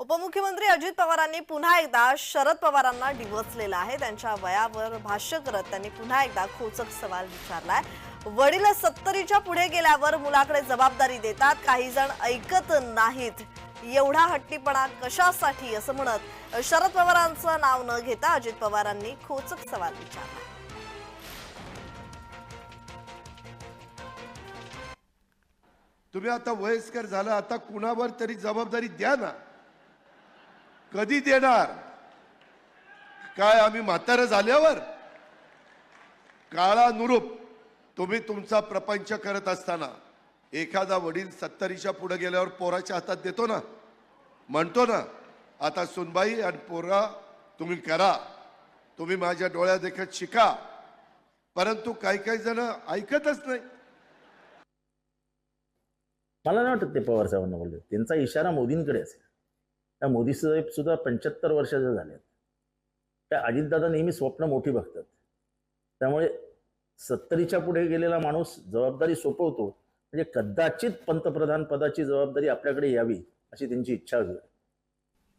उपमुख्यमंत्री अजित पवारांनी पुन्हा एकदा शरद पवारांना डिवचलेलं आहे. त्यांच्या वयावर भाष्य करत त्यांनी पुन्हा एकदा खोचक सवाल विचारलाय. वडील सत्तरीच्या पुढे गेल्यावर मुलाकडे जबाबदारी देतात. काही जण ऐकत नाहीत. एवढा हट्टीपणा कशासाठी? असं म्हणत शरद पवारांचं नाव न घेता अजित पवारांनी खोचक सवाल विचारला. तुम्ही आता वयस्कर झाला. आता कुणावर तरी जबाबदारी द्या ना. कधी देणार? काय आम्ही म्हातारं झाल्यावर? काळानुरूप तुम्ही तुमचा प्रपंच करत असताना एखादा वडील सत्तरीच्या पुढे गेल्यावर पोराच्या हातात देतो ना? म्हणतो ना आता सुनबाई आणि पोरा तुम्ही करा. तुम्ही माझ्या डोळ्या देखत शिका. परंतु काही काही जण ऐकतच नाही. मला नाही वाटत ते पवार साहेबांना बोलले. त्यांचा इशारा मोदींकडे असेल. त्या मोदी साहेब सुद्धा पंच्याहत्तर वर्षाचे झाले त्या अजितदादा नेहमी स्वप्न मोठी बघतात. त्यामुळे सत्तरीच्या पुढे गेलेला माणूस जबाबदारी सोपवतो. म्हणजे कदाचित पंतप्रधान पदाची जबाबदारी आपल्याकडे यावी अशी त्यांची इच्छा होती